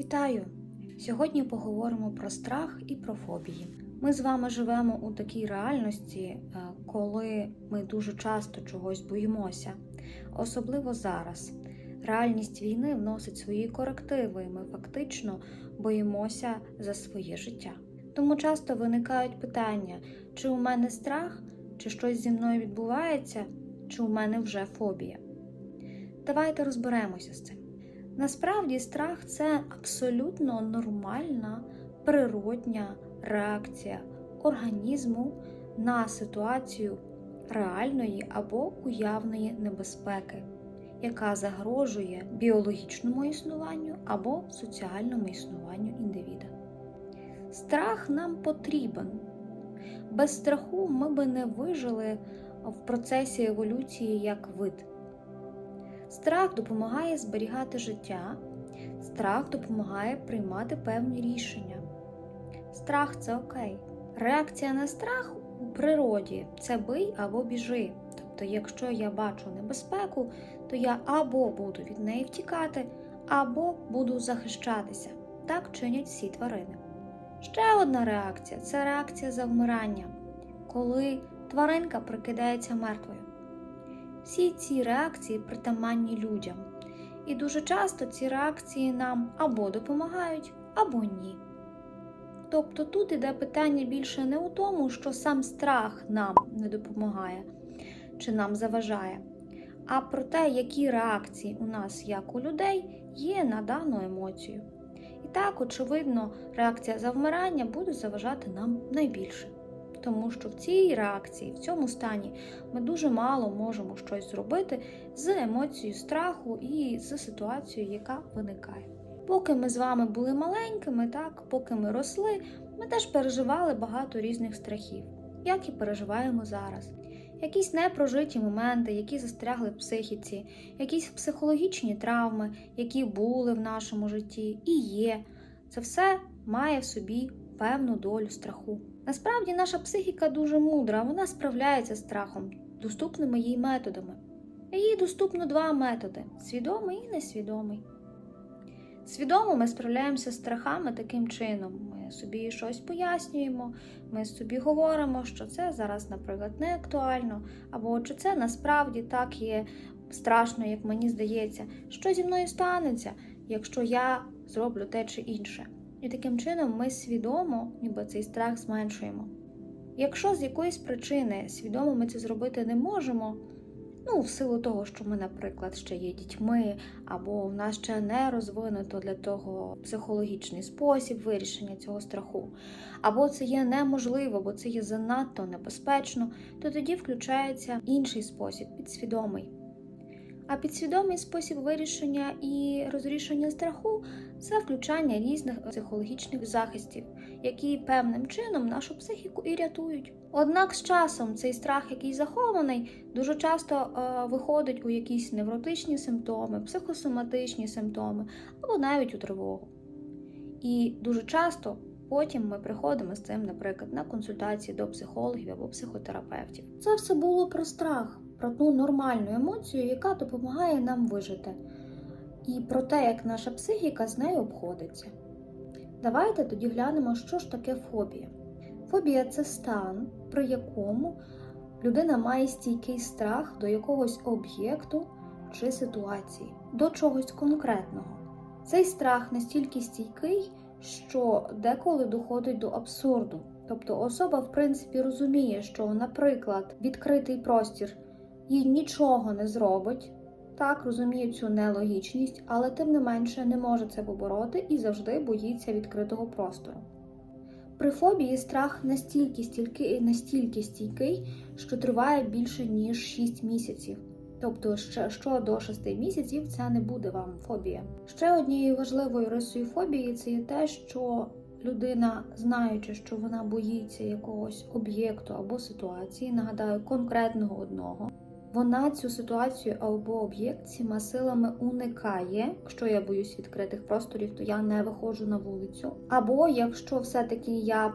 Вітаю! Сьогодні поговоримо про страх і про фобії. Ми з вами живемо у такій реальності, е, коли ми дуже часто чогось боїмося, особливо зараз. Реальність війни вносить свої корективи, і ми фактично боїмося за своє життя. Тому часто виникають питання: чи у мене страх, чи щось зі мною відбувається, чи у мене вже фобія. Давайте розберемося з цим. Насправді, страх це абсолютно нормальна природня реакція організму на ситуацію реальної або уявної небезпеки, яка загрожує біологічному існуванню або соціальному існуванню індивіда. Страх нам потрібен. Без страху ми би не вижили в процесі еволюції як вид. Страх допомагає зберігати життя, страх допомагає приймати певні рішення. Страх це окей. Реакція на страх у природі це бий або біжи. Тобто, якщо я бачу небезпеку, то я або буду від неї втікати, або буду захищатися. Так чинять всі тварини. Ще одна реакція це реакція завмирання, коли тваринка прикидається мертвою. Всі ці реакції притаманні людям, і дуже часто ці реакції нам або допомагають, або ні. Тобто тут іде питання більше не у тому, що сам страх нам не допомагає чи нам заважає, а про те, які реакції у нас, як у людей, є на дану емоцію. І так, очевидно, реакція завмирання буде заважати нам найбільше тому що в цій реакції, в цьому стані, ми дуже мало можемо щось зробити з емоцією страху і з ситуацією, яка виникає. Поки ми з вами були маленькими, так, поки ми росли, ми теж переживали багато різних страхів, як і переживаємо зараз. Якісь непрожиті моменти, які застрягли в психіці, якісь психологічні травми, які були в нашому житті і є. Це все має в собі певну долю страху. Насправді наша психіка дуже мудра, вона справляється з страхом доступними їй методами. Їй доступно два методи свідомий і несвідомий. Свідомо ми справляємося з страхами таким чином. Ми собі щось пояснюємо, ми собі говоримо, що це зараз, наприклад, не актуально, або чи це насправді так є страшно, як мені здається, що зі мною станеться, якщо я зроблю те чи інше. І таким чином ми свідомо, ніби цей страх зменшуємо. Якщо з якоїсь причини свідомо ми це зробити не можемо, ну, в силу того, що ми, наприклад, ще є дітьми, або в нас ще не розвинуто для того психологічний спосіб вирішення цього страху, або це є неможливо, бо це є занадто небезпечно, то тоді включається інший спосіб, підсвідомий. А підсвідомий спосіб вирішення і розрішення страху це включання різних психологічних захистів, які певним чином нашу психіку і рятують. Однак з часом цей страх, який захований, дуже часто е, виходить у якісь невротичні симптоми, психосоматичні симптоми або навіть у тривогу. І дуже часто потім ми приходимо з цим, наприклад, на консультації до психологів або психотерапевтів. Це все було про страх про ту нормальну емоцію, яка допомагає нам вижити, і про те, як наша психіка з нею обходиться. Давайте тоді глянемо, що ж таке фобія. Фобія це стан, при якому людина має стійкий страх до якогось об'єкту чи ситуації, до чогось конкретного. Цей страх настільки стійкий, що деколи доходить до абсурду. Тобто особа, в принципі, розуміє, що, наприклад, відкритий простір їй нічого не зробить. Так, розуміє цю нелогічність, але тим не менше не може це побороти і завжди боїться відкритого простору. При фобії страх настільки стільки, настільки стійкий, що триває більше ніж 6 місяців. Тобто, ще що до 6 місяців це не буде вам фобія. Ще однією важливою рисою фобії це є те, що людина, знаючи, що вона боїться якогось об'єкту або ситуації, нагадаю, конкретного одного вона цю ситуацію або об'єкт цими силами уникає. Якщо я боюсь відкритих просторів, то я не виходжу на вулицю. Або якщо все-таки я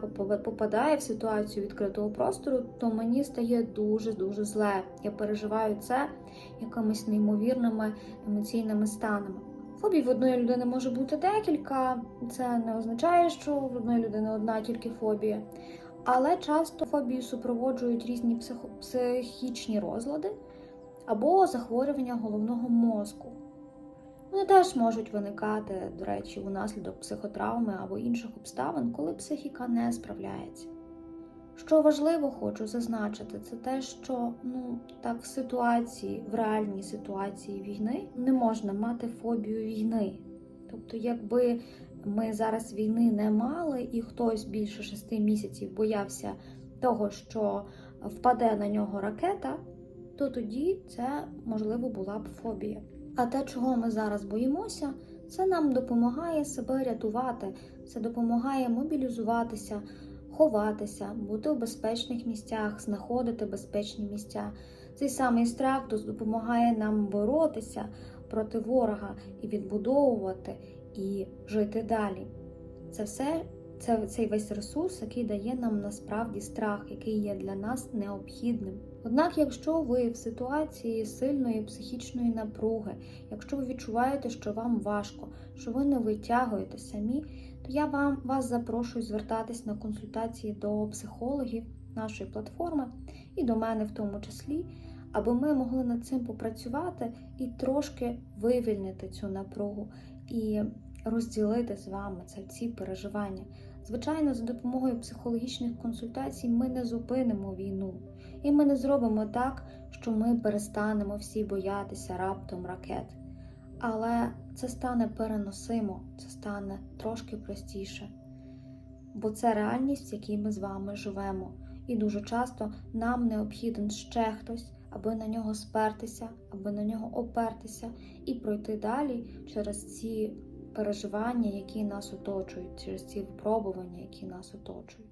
попадаю в ситуацію відкритого простору, то мені стає дуже-дуже зле. Я переживаю це якимись неймовірними емоційними станами. Фобій в одної людини може бути декілька. Це не означає, що в одної людини одна тільки фобія. Але часто фобію супроводжують різні психо- психічні розлади або захворювання головного мозку. Вони теж можуть виникати, до речі, унаслідок психотравми або інших обставин, коли психіка не справляється. Що важливо, хочу зазначити, це те, що ну так в ситуації, в реальній ситуації війни не можна мати фобію війни. Тобто, якби ми зараз війни не мали, і хтось більше шести місяців боявся того, що впаде на нього ракета, то тоді це можливо була б фобія. А те, чого ми зараз боїмося, це нам допомагає себе рятувати, це допомагає мобілізуватися, ховатися, бути у безпечних місцях, знаходити безпечні місця. Цей самий страх допомагає нам боротися проти ворога і відбудовувати, і жити далі. Це все, це цей весь ресурс, який дає нам насправді страх, який є для нас необхідним. Однак, якщо ви в ситуації сильної психічної напруги, якщо ви відчуваєте, що вам важко, що ви не витягуєте самі, то я вам вас запрошую звертатись на консультації до психологів нашої платформи і до мене в тому числі, аби ми могли над цим попрацювати і трошки вивільнити цю напругу і розділити з вами це ці переживання. Звичайно, за допомогою психологічних консультацій ми не зупинимо війну, і ми не зробимо так, що ми перестанемо всі боятися раптом ракет. Але це стане переносимо, це стане трошки простіше. Бо це реальність, в якій ми з вами живемо. І дуже часто нам необхіден ще хтось, аби на нього спертися, аби на нього опертися і пройти далі через ці переживання, які нас оточують, через ці випробування, які нас оточують.